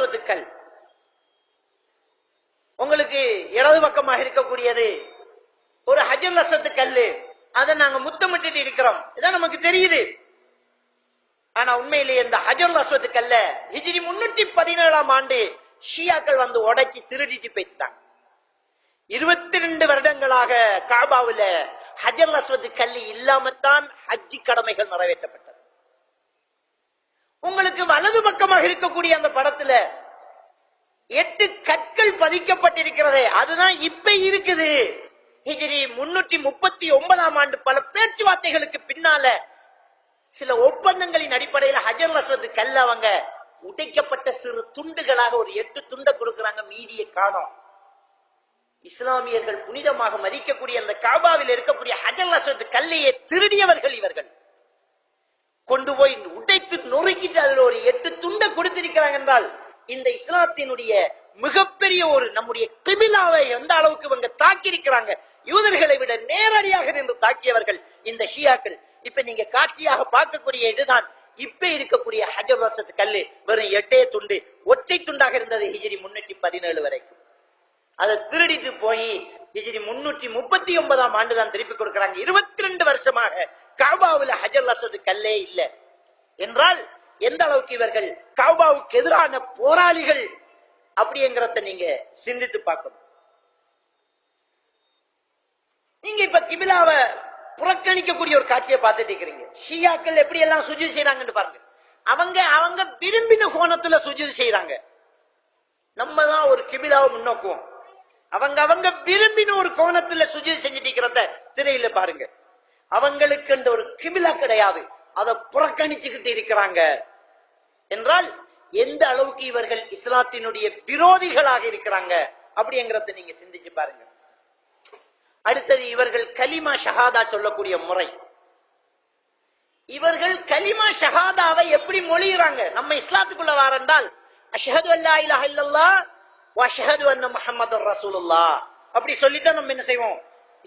சொத்துக்கள் உங்களுக்கு இடது பக்கமாக இருக்கக்கூடியது ஒரு ஹஜர் அஸ்வத்து கல்லு. அதை நாங்க முத்தமிட்டு இருக்கிறோம். இதான் நமக்கு தெரியுது. ஆனா உண்மையிலேயே இந்த ஹஜர் அஸ்வத்து கல்ல ஹிஜ்ரி முன்னூத்தி பதினேழாம் ஆண்டு ஷியாக்கள் வந்து உடைச்சு திருடிட்டு போயிட்டாங்க. இருபத்தி ரெண்டு வருடங்களாக காபாவுல ஹஜர் அஸ்வத்து கல்லு இல்லாமத்தான் ஹஜ்ஜி கடமைகள் நிறைவேற்றப்பட்டது. உங்களுக்கு வலது பக்கமாக இருக்கக்கூடிய அந்த படத்துல எட்டு கற்கள் பதிக்கப்பட்டிருக்கிறது அதுதான் இப்ப இருக்குது. ஹிஜிரி முன்னூற்றி முப்பத்தி ஒன்பதாம் ஆண்டு பல பேச்சுவார்த்தைகளுக்கு பின்னால சில ஒப்பந்தங்களின் அடிப்படையில் ஹஜர் அஸ்வத் கல்ல அவங்க உடைக்கப்பட்ட சிறு துண்டுகளாக ஒரு எட்டு துண்டை கொடுக்கிறாங்க மீதியை காணும். இஸ்லாமியர்கள் புனிதமாக மதிக்கக்கூடிய அந்த காபாவில் இருக்கக்கூடிய ஹஜர் அஸ்வத் கல்லையை திருடியவர்கள் இவர்கள். கொண்டு போய் உடைத்து நொறுக்கிட்டு அதுல ஒரு எட்டு துண்டை கொடுத்திருக்கிறாங்க என்றால் இந்த இஸ்லாத்தினுடைய மிகப்பெரிய ஒரு நம்முடைய கிபிலாவை எந்த அளவுக்கு இவங்க தாக்கி இருக்கிறாங்க யூதர்களை விட நேரடியாக நின்று தாக்கியவர்கள் இந்த ஷியாக்கள். இப்ப நீங்க காட்சியாக பார்க்கக்கூடிய இதுதான். இப்ப இருக்கக்கூடிய ஹஜர் வசத்து கல்லு வெறும் எட்டே துண்டு. ஒற்றை துண்டாக இருந்தது ஹிஜிரி முன்னூற்றி பதினேழு வரைக்கும். அதை திருடிட்டு போய் ஹிஜிரி முன்னூற்றி முப்பத்தி ஒன்பதாம் ஆண்டு தான் திருப்பி கொடுக்கறாங்க. இருபத்தி ரெண்டு வருஷமாக காபாவில் ஹஜர் அசது கல்லே இல்ல. என்றால் எந்த அளவுக்கு இவர்கள் காபாவுக்கு எதிரான போராளிகள் அப்படிங்கிறத நீங்க சிந்தித்து பார்க்கணும். நீங்க இப்ப கிபிலாவ புறக்கணிக்கக்கூடிய ஒரு காட்சியை பார்த்துட்டு இருக்கிறீங்க. ஷியாக்கள் எப்படி எல்லாம் சுஜி செய்யறாங்கன்னு பாருங்க. அவங்க அவங்க விரும்பின கோணத்துல சுஜி செய்யறாங்க நம்ம தான் ஒரு கிபிலாவை முன்னோக்குவோம். அவங்க அவங்க விரும்பின ஒரு கோணத்துல சுஜி செஞ்சுட்டு இருக்கிறத திரையில பாருங்க. அவங்களுக்கு ஒரு கிபிலா கிடையாது. அதை புறக்கணிச்சுக்கிட்டு இருக்கிறாங்க. என்றால் எந்த அளவுக்கு இவர்கள் இஸ்லாத்தினுடைய விரோதிகளாக இருக்கிறாங்க அப்படிங்கறத நீங்க சிந்திச்சு பாருங்க. அடுத்தது இவர்கள் கலிமா ஷஹாதா சொல்லக்கூடிய முறை. இவர்கள் கலிமா ஷஹாதாவை எப்படி மொழிகிறாங்க நம்ம இஸ்லாத்துக்குள்ள வாரென்றால் அஷஹது அல்லா இலாஹ வஷஹது அன்ன முஹம்மது ரசூலுல்லா அப்படி சொல்லித்தான் நம்ம என்ன செய்வோம்?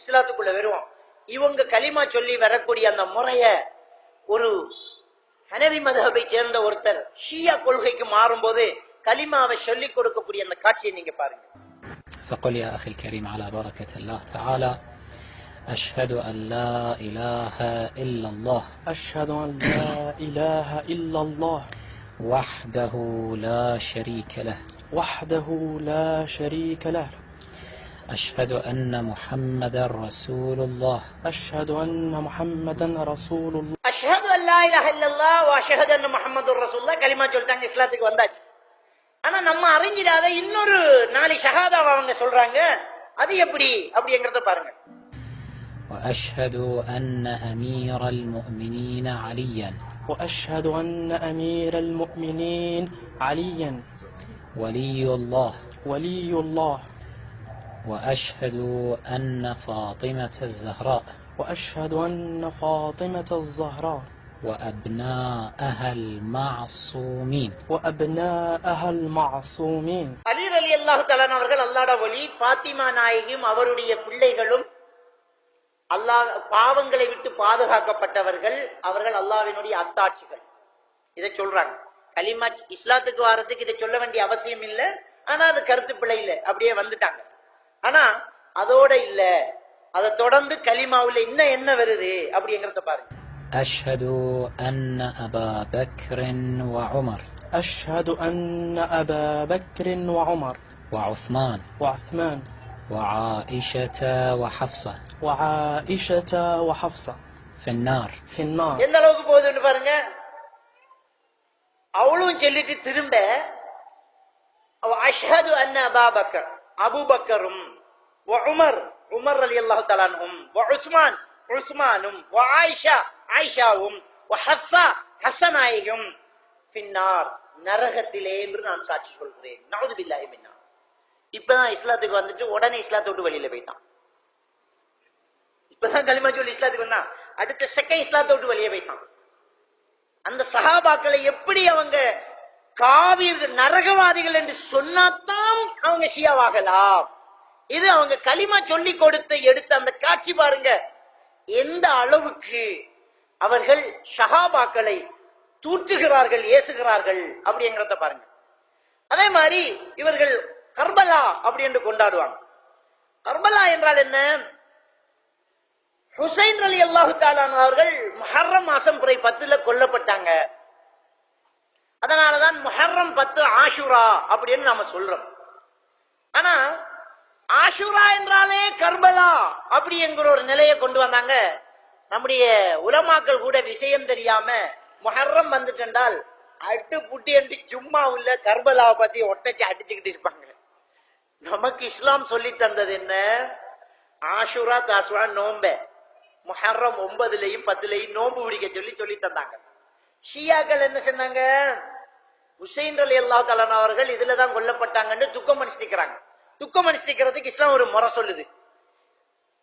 இஸ்லாத்துக்குள்ள வருவோம். இவங்க கலிமா சொல்லி வரக்கூடிய அந்த முறைய ஒரு ஹனவி மதகபை சேர்ந்த ஒருத்தர் ஷியா கொள்கைக்கு மாறும்போது கலிமாவை சொல்லிக் கொடுக்கக்கூடிய அந்த காட்சியை நீங்க பாருங்க. فقل يا أخي الكريم على بركة الله تعالى. أشهد أن لا إله إلا الله. أشهد أن لا إله إلا الله. وحده لا شريك له. وحده لا شريك له أشهد أن محمدا رسول الله أشهد أن محمدا رسول الله அஷ்ஹது அல்லா இலாஹ இல்லல்லாஹ் வ அஷ்ஹது அன்ன முஹம்மதுர் ரசூலுல்லாஹ் கலிமா சொல்லிட்டாங்க இஸ்லாத்துக்கு வந்தாச்சு ஆனா நம்ம அறிஞ்சிடாத இன்னொரு நாலு ஷஹாதாவை அவங்க சொல்றாங்க அது எப்படி அப்படிங்கறத பாருங்க وأشهد أن أمير المؤمنين عليا وأشهد أن أمير المؤمنين عليا ولي الله ولي الله وأشهد أن فاطمة الزهراء وأشهد أن فاطمة الزهراء وأبناءها المعصومين وأبناءها المعصومين அலீர் அலி அல்லாஹு தலான் அவர்கள் அல்லாட ஒளி பாத்திமா நாயகியும் அவருடைய பிள்ளைகளும் அல்லாஹ் பாவங்களை விட்டு பாதுகாக்கப்பட்டவர்கள் அவர்கள் அல்லாஹ்வினுடைய அத்தாட்சிகள் இதை சொல்றாங்க கலிமா இஸ்லாத்துக்கு வாரத்துக்கு இதை சொல்ல வேண்டிய அவசியம் இல்ல ஆனா அது கருத்து பிழை இல்ல அப்படியே வந்துட்டாங்க ஆனா அதோட இல்ல அதை தொடர்ந்து கலிமாவுல இன்னும் என்ன வருது அப்படிங்கறத பாருங்க أشهد أن أبا بكر وعمر أشهد أن أبا بكر وعمر وعثمان وعثمان وعائشة وحفصة وعائشة وحفصة في النار في النار எந்த அளவுக்கு போகுதுன்னு பாருங்க அவளும் சொல்லிட்டு திரும்ப அவ அஷ்ஹது அன்ன அபாபக்கர் அபூபக்கரும் உமர் உமர் அலி அல்லாஹு தலானும் உஸ்மான் உஸ்மானும் ஆயிஷா ஆயிஷாவும் ஹஸ்ஸா ஹசனாயிகும் பின்னார் நரகத்திலே என்று நான் சாட்சி சொல்கிறேன். நவது பில்லாஹி மின்னா. இப்பதான் இஸ்லாத்துக்கு வந்துட்டு உடனே இஸ்லாத்தை விட்டு வெளியில போயிட்டான். இப்பதான் களிமா சொல்லி இஸ்லாத்துக்கு வந்தான். அடுத்த செகண்ட் இஸ்லாத்தை விட்டு வெளியே போயிட்டான். அந்த சகாபாக்களை எப்படி அவங்க காவியர்கள் நரகவாதிகள் என்று சொன்னாதான் அவங்க ஷியாவாகலாம். இது அவங்க களிமா சொல்லி கொடுத்து எடுத்த அந்த காட்சி பாருங்க. எந்த அளவுக்கு அவர்கள் ஷஹாபாக்களை தூற்றுகிறார்கள் ஏசுகிறார்கள் அப்படிங்கிறத பாருங்க. அதே மாதிரி இவர்கள் கர்பலா அப்படி என்று கொண்டாடுவாங்க. கர்பலா என்றால் என்ன? ஹுசைன் அலி அல்லாஹு அவர்கள் மொஹர்ரம் மாசம் குறை பத்துல கொல்லப்பட்டாங்க. அதனாலதான் மொஹர்ரம் பத்து ஆஷுரா அப்படின்னு நாம சொல்றோம். ஆனா ஆஷுரா என்றாலே கர்பலா அப்படி என்கிற ஒரு நிலையை கொண்டு வந்தாங்க. நம்முடைய உலமாக்கள் கூட விஷயம் தெரியாம மொஹர்ரம் வந்துட்டென்றால் அட்டு புட்டி என்று சும்மா உள்ள கர்பலாவை பத்தி ஒட்டச்சி அடிச்சுக்கிட்டு இருப்பாங்க. நமக்கு இஸ்லாம் சொல்லி தந்தது என்ன? ஆஷுரா தாசுரா நோம்ப. முஹர்ரம் ஒன்பதுலயும் பத்துலயும் நோன்பு பிடிக்க சொல்லி சொல்லி தந்தாங்க. ஷியாக்கள் என்ன சொன்னாங்க? ஹுசைன் அலி அல்லா தலான் அவர்கள் இதுலதான் கொல்லப்பட்டாங்கன்னு துக்கம் அனுஷ்டிக்கிறாங்க. துக்கம் அனுஷ்டிக்கிறதுக்கு இஸ்லாம் ஒரு முறை சொல்லுது.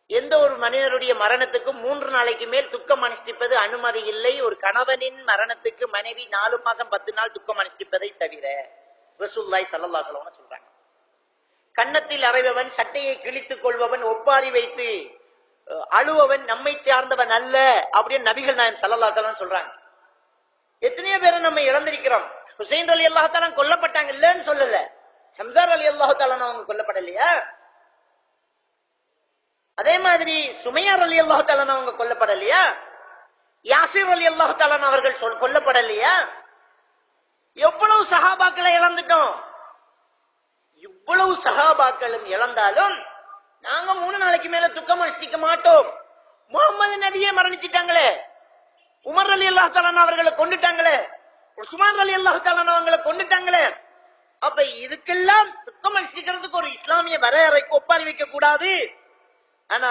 எந்த ஒரு மனிதனுடைய மரணத்துக்கும் மூன்று நாளைக்கு மேல் துக்கம் அனுஷ்டிப்பது அனுமதி இல்லை. ஒரு கணவனின் மரணத்துக்கு மனைவி நாலு மாசம் பத்து நாள் துக்கம் அனுஷ்டிப்பதை தவிர ரசூல்லாய் சல்லல்லா சொல்லுவாங்க சொல்றாங்க. கன்னத்தில் அறைபவன் சட்டையை கிழித்துக் கொள்பவன் ஒப்பாரி வைத்து அழுவவன் நம்மை சார்ந்தவன் அல்ல அப்படின்னு நபிகள் நாயம் சல்லல்லா சலம் சொல்றாங்க. எத்தனையோ பேரை நம்ம இழந்திருக்கிறோம். ஹுசைன் அலி அல்லாஹாலாம் கொல்லப்பட்டாங்க இல்லன்னு சொல்லல. ஹம்சார் அலி அல்லாஹாலான் அவங்க கொல்லப்படலையா? அதே மாதிரி சுமையார் அலி அல்லாஹாலான் அவங்க கொல்லப்படலையா? யாசிர் அலி அல்லாஹாலான் அவர்கள் சொல்- கொல்லப்படலையா? எவ்வளவு சகாபாக்களை இழந்துட்டோம். இவ்வளவு சகாபாக்களும் இழந்தாலும் நாங்க மூணு நாளைக்கு மேல துக்கம் அனுஷ்டிக்க மாட்டோம். முகமது நபியே மரணிச்சிட்டாங்களே. உமர் அலி அல்லாஹ் தலான் அவர்களை கொண்டுட்டாங்களே உஸ்மான் அலி அல்லா தலான் அவங்களை கொண்டுட்டாங்களே அப்ப இதுக்கெல்லாம் துக்கம் அனுஷ்டிக்கிறதுக்கு ஒரு இஸ்லாமிய வரையறைக்கு ஒப்பாரி கூடாது. ஆனா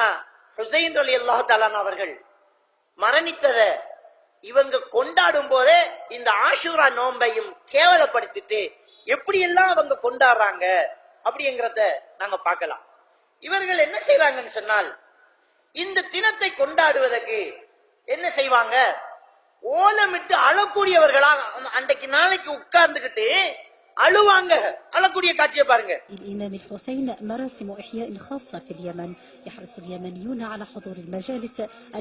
ஹுசைன் அலி அல்லாஹ் தலான் அவர்கள் மரணித்தத இவங்க கொண்டாடும் போதே இந்த ஆஷூரா நோன்பையும் கேவலப்படுத்திட்டு எப்படி எல்லாம் அவங்க கொண்டாடுறாங்க அப்படிங்கறத நாங்க பார்க்கலாம். இவர்கள் என்ன செய்வாங்கன்னு சொன்னால் இந்த தினத்தை கொண்டாடுவதற்கு என்ன செய்வாங்க ஓலமிட்டு அழக்கூடியவர்களா அன்றைக்கு நாளைக்கு உட்கார்ந்துகிட்டு அழுவாங்க அழக்கூடிய காட்சியை பாருங்க الإمام الحسين مراسم إحياء خاصة في اليمن يحرص اليمنيون على حضور المجالس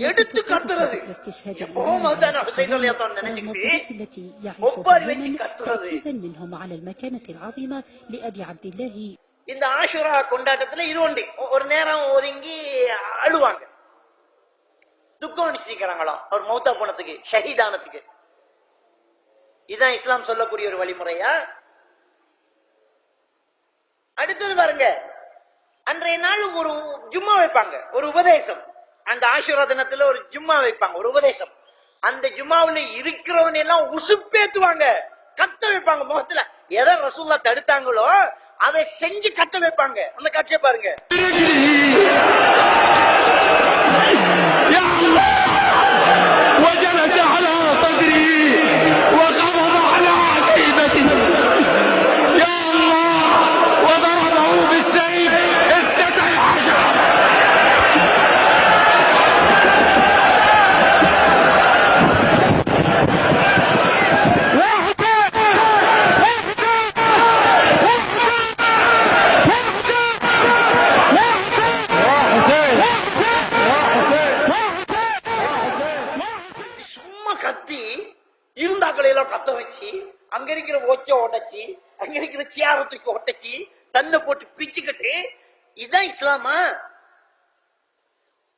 எடுத்து கத்துறது. الاستشهاد எப்பவும் மௌதானா ஹுசைன் ரலியல்லாஹு அன்ஹு நினைச்சுக்கிட்டு والمواقف التي يعيشها ஒப்பாரி வச்சு اليمن கத்துறது. تأكيدا منهم على المكانة العظيمة لأبي عبد الله இந்த ஆஷுரா கொண்டாட்டத்துல இது ஒன்று ஒரு நேரம் ஒதுங்கி அழுவாங்க. துக்கம் நிச்சயிக்கிறாங்களாம் அவர் மௌத்தா போனத்துக்கு ஷஹீதானத்துக்கு இதுதான் இஸ்லாம் சொல்லக்கூடிய ஒரு வழிமுறையா? அடுத்தது பாருங்க. அன்றைய நாள் ஒரு ஜும்மா வைப்பாங்க. ஒரு உபதேசம். அந்த ஆஷுரா தினத்துல ஒரு ஜும்மா வைப்பாங்க. ஒரு உபதேசம். அந்த ஜும்மாவில் இருக்கிறவன் எல்லாம் உசுப்பேத்துவாங்க. கத்த வைப்பாங்க முகத்துல. எதை ரசூல்லா தடுத்தாங்களோ அதை செஞ்சு கட்ட வைப்பாங்க அந்த காட்சியை பாருங்க. இருக்கிற சியாரத்துக்கு ஒட்டச்சி தன்னை போட்டு பிச்சுக்கிட்டு இதுதான் இஸ்லாமா?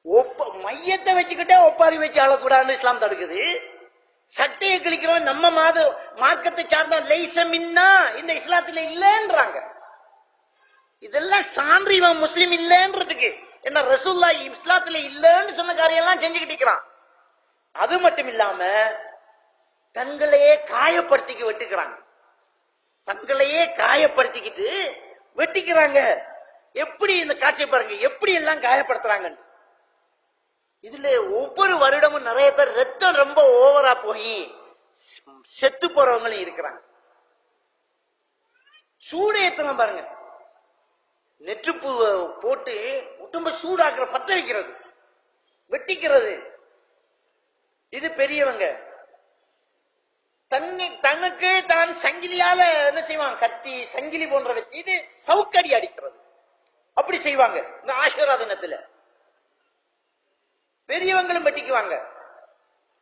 ஒப்ப மையத்தை வச்சுக்கிட்டே ஒப்பாரி வச்சு அழக்கூடாதுன்னு இஸ்லாம் தடுக்குது. சட்டையை கிழிக்கிறவன் நம்ம மாத மார்க்கத்தை சார்ந்த லைசமின்னா இந்த இஸ்லாத்துல இல்லைன்றாங்க. இதெல்லாம் சான்று இவன் முஸ்லீம் இல்லைன்றதுக்கு. என்ன ரசூல்லா இஸ்லாத்துல இல்லைன்னு சொன்ன காரியம் எல்லாம் செஞ்சுக்கிட்டு இருக்கிறான். அது மட்டும் இல்லாம தங்களையே காயப்படுத்திக்கு விட்டுக்கிறாங்க. தங்களையே காயப்படுத்திக்கிட்டு வெட்டிக்கிறாங்க. எப்படி இந்த காட்சியை பாருங்க. எப்படி எல்லாம் காயப்படுத்துறாங்க இதுல ஒவ்வொரு வருடமும் நிறைய பேர் ரத்தம் ரொம்ப ஓவரா போய் செத்து போறவங்களும் இருக்கிறாங்க. சூடு ஏத்தலாம் பாருங்க. நெற்றுப்பு போட்டு உடம்ப சூடாக்குற பத்த வைக்கிறது. வெட்டிக்கிறது. இது பெரியவங்க. தன்னை தனக்கு தான் சங்கிலியால என்ன செய்வான் கத்தி சங்கிலி போன்ற வச்சு இது சவுக்கடி அடிக்கிறது. அப்படி செய்வாங்க. இந்த ஆஷுரா தினத்துல பெரியவங்களும் வெட்டிக்குவாங்க.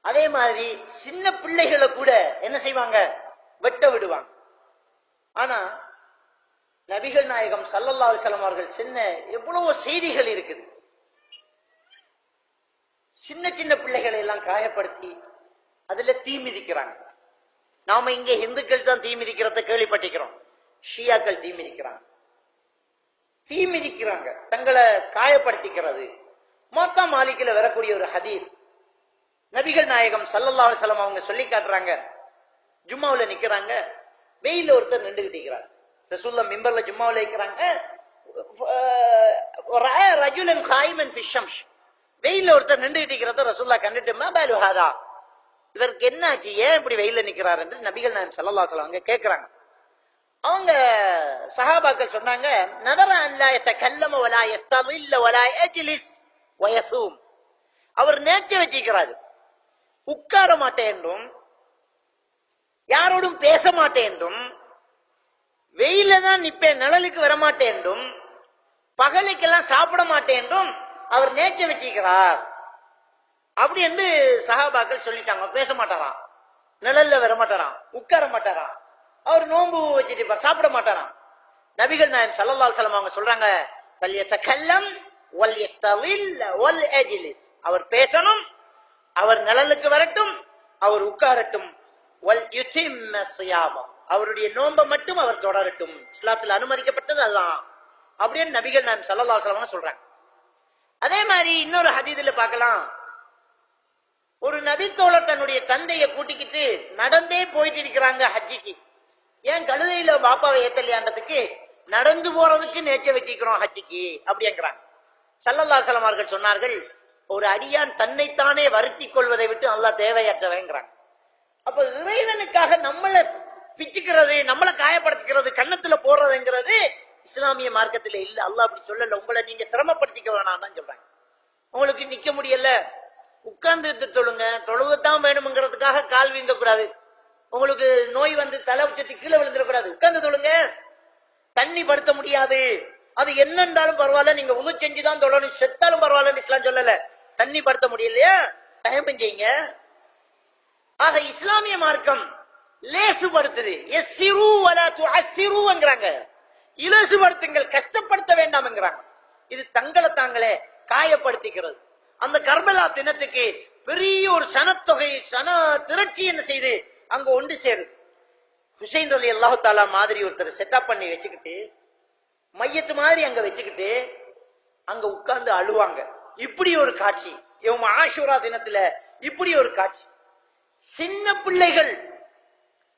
அதே மாதிரி சின்ன பிள்ளைகளை கூட என்ன செய்வாங்க? வெட்ட விடுவாங்க. ஆனா நபிகள் நாயகம் சல்லல்லா அலிசல்லாம் அவர்கள் சின்ன எவ்வளவோ செய்திகள் இருக்குது. சின்ன சின்ன பிள்ளைகளை எல்லாம் காயப்படுத்தி அதுல தீ மிதிக்கிறாங்க. நாம இங்க இந்துக்கள் தான் தீ மிதிக்கிறத கேள்விப்பட்டிருக்கிறோம். ஷியாக்கள் தீ மிதிக்கிறாங்க. தீ மிதிக்கிறாங்க. தங்களை காயப்படுத்திக்கிறது. மொத்த மாலிக்கில வரக்கூடிய ஒரு ஹதீர் நபிகள் நாயகம் சல்லல்லா அலிசல்லாம் அவங்க சொல்லி காட்டுறாங்க. ஜும்மாவுல நிக்கிறாங்க. வெயில ஒருத்தர் நின்றுகிட்டு இருக்கிறார். ரசூல்லா மிம்பர்ல ஜும்மாவுல இருக்கிறாங்க அஹ் ரஜுலன் காய்மன் ஃபிஷம்ஷ் வெயில ஒருத்தர் நின்றுகிட்டு இருக்கிறத ரசூல்லா கண்டுட்டுமா பாலுஹாதா இவருக்கு என்ன ஆச்சு ஏன் இப்படி வெயில நிக்கிறார் என்று நபிகள் நாயம் சல்லா சொல்லுவாங்க கேட்கிறாங்க. அவங்க சஹாபாக்கள் சொன்னாங்க நதர அல்லா கல்லம வலா யஸ்தலில்ல வலா யஜ்லிஸ் வயசும். அவர் நேச்ச வச்சிருக்கிறாரு உட்கார மாட்டேன் என்றும் யாரோடும் பேச மாட்டேன் என்றும் வெயில தான் நிப்பேன் நிழலுக்கு வரமாட்டேன் என்றும் பகலுக்கெல்லாம் சாப்பிட மாட்டேன் என்றும் அவர் நேச்ச வச்சிருக்கிறார் அப்படி என்று சஹாபாக்கள் சொல்லிட்டாங்க. பேச மாட்டாராம். நிழல்ல வர மாட்டாராம். உட்கார மாட்டாராம். அவர் நோன்பு வச்சுட்டு சாப்பிட மாட்டாராம். நபிகள் நாயம் சல்லல்லா சலம் அவங்க சொல்றாங்க "ஃபல்யதகல்லம் அவர் பேசணும் அவர் நிழலுக்கு வரட்டும் அவர் உட்காரட்டும். வல் யுதிம்ம ஸியாமம். அவருடைய நோன்பை மட்டும் அவர் தொடரட்டும். இஸ்லாத்தில் அனுமதிக்கப்பட்டது அதுதான். அப்படின்னு நபிகள் நாயம் சல்லல்லா அலைஹி சொல்றாங்க. அதே மாதிரி இன்னொரு ஹதீதுல பார்க்கலாம். ஒரு நபித்தோழர் தன்னுடைய தந்தையை கூட்டிக்கிட்டு நடந்தே போயிட்டு இருக்கிறாங்க ஹஜ்ஜிக்கு. ஏன் கழுதையில பாப்பாவை ஏத்தலையாண்டதுக்கு நடந்து போறதுக்கு நேச்ச வச்சுக்கிறோம் ஹஜ்ஜிக்கு அப்படிங்கிறாங்க சல்லல்லா சலமார்கள் சொன்னார்கள் ஒரு அடியான் தன்னைத்தானே வருத்தி கொள்வதை விட்டு நல்லா தேவையற்றவங்கிறாங்க அப்ப இறைவனுக்காக நம்மளை பிச்சுக்கிறது நம்மளை காயப்படுத்திக்கிறது கன்னத்துல போடுறதுங்கிறது இஸ்லாமிய மார்க்கத்துல இல்ல. அல்லாஹ் அப்படி சொல்லல. உங்களை நீங்க சிரமப்படுத்திக்க வேணாம் தான் சொல்றாங்க. உங்களுக்கு நிக்க முடியல உட்கார்ந்து தொழுங்க. தொழுகத்தான் வேணுங்கிறதுக்காக கால் வீங்க கூடாது உங்களுக்கு நோய் வந்து தலை உச்சத்து கீழே விழுந்துடக்கூடாது. உட்கார்ந்து தொழுங்க. தண்ணி படுத்த முடியாது. அது என்னன்றாலும் பரவாயில்ல. நீங்க உது செஞ்சுதான் தொழணும். செத்தாலும் பரவாயில்லன்னு இஸ்லாம் சொல்லல. தண்ணி படுத்த முடியலையா? டைம் செய்யுங்க. ஆக இஸ்லாமிய மார்க்கம் லேசுபடுத்துது. எஸ்ஸிரு வலா துஅஸ்ஸிருங்கிறாங்க இலசுபடுத்துங்கள். கஷ்டப்படுத்த வேண்டாம்ங்கிறாங்க. இது தங்களை தாங்களே காயப்படுத்திக்கிறது. அந்த கர்பலா தினத்துக்கு பெரிய ஒரு சனத்தொகை சன திரட்சி என்ன செய்து அங்க ஒன்று சேருது ஹுசைன் அலி அல்லாஹு தாலா மாதிரி ஒருத்தர் செட்டப் பண்ணி வச்சுக்கிட்டு மையத்து மாதிரி அங்க வச்சுக்கிட்டு அங்க உட்கார்ந்து அழுவாங்க. இப்படி ஒரு காட்சி. இவங்க ஆஷூரா தினத்துல இப்படி ஒரு காட்சி. சின்ன பிள்ளைகள்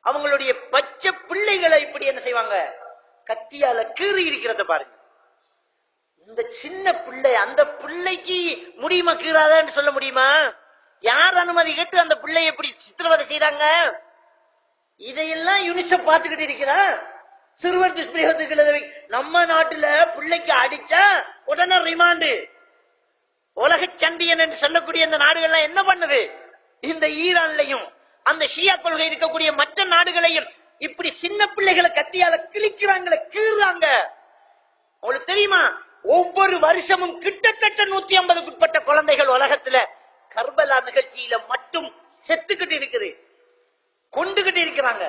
அவங்களுடைய பச்சை பிள்ளைகளை இப்படி என்ன செய்வாங்க? கத்தியால கீறி இருக்கிறத பாருங்க. இந்த சின்ன பிள்ளை அந்த பிள்ளைக்கு முடியுமா கீறாதான்னு சொல்ல முடியுமா? யார் அனுமதி கேட்டு அந்த பிள்ளையை எப்படி சித்திரவதை செய்யறாங்க இதையெல்லாம் யுனிசெஃப் பார்த்துக்கிட்டு இருக்கிறா. சிறுவர் துஷ்பிரயோகத்துக்கு நம்ம நாட்டுல பிள்ளைக்கு அடிச்சா உடனே ரிமாண்டு உலக சண்டியன் என்று சொல்லக்கூடிய இந்த நாடுகள்லாம் என்ன பண்ணுது? இந்த ஈரான்லையும் அந்த ஷியா கொள்கை இருக்கக்கூடிய மற்ற நாடுகளையும் இப்படி சின்ன பிள்ளைகளை கத்தியால கிழிக்கிறாங்களே கீறாங்க உங்களுக்கு தெரியுமா? ஒவ்வொரு வருஷமும் கிட்டத்தட்ட நூத்தி ஐம்பதுக்கு உட்பட்ட குழந்தைகள் உலகத்துல கர்பலா நிகழ்ச்சியில மட்டும் செத்துக்கிட்டு இருக்குது. கொண்டுகிட்டு இருக்கிறாங்க.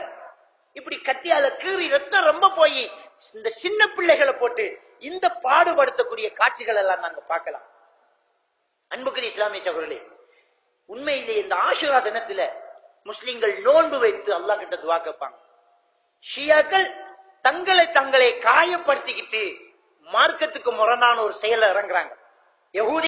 இப்படி கத்தியால கீறி ரத்தம் ரொம்ப போய் இந்த சின்ன பிள்ளைகளை போட்டு இந்த பாடுபடுத்தக்கூடிய காட்சிகள் எல்லாம் நாங்க பார்க்கலாம். அன்புக்குரிய இஸ்லாமிய சகோதரர்களே உண்மையிலே இந்த ஆஷுரா தினத்துல முஸ்லிம்கள் நோன்பு வைத்து அல்லாஹ் கிட்ட துவா கேட்பாங்க. ஷியாக்கள் தங்களை தங்களை காயப்படுத்திக்கிட்டு மார்க்கத்துக்கு முரணான ஒரு செயல இறங்குறாங்க. யகூதி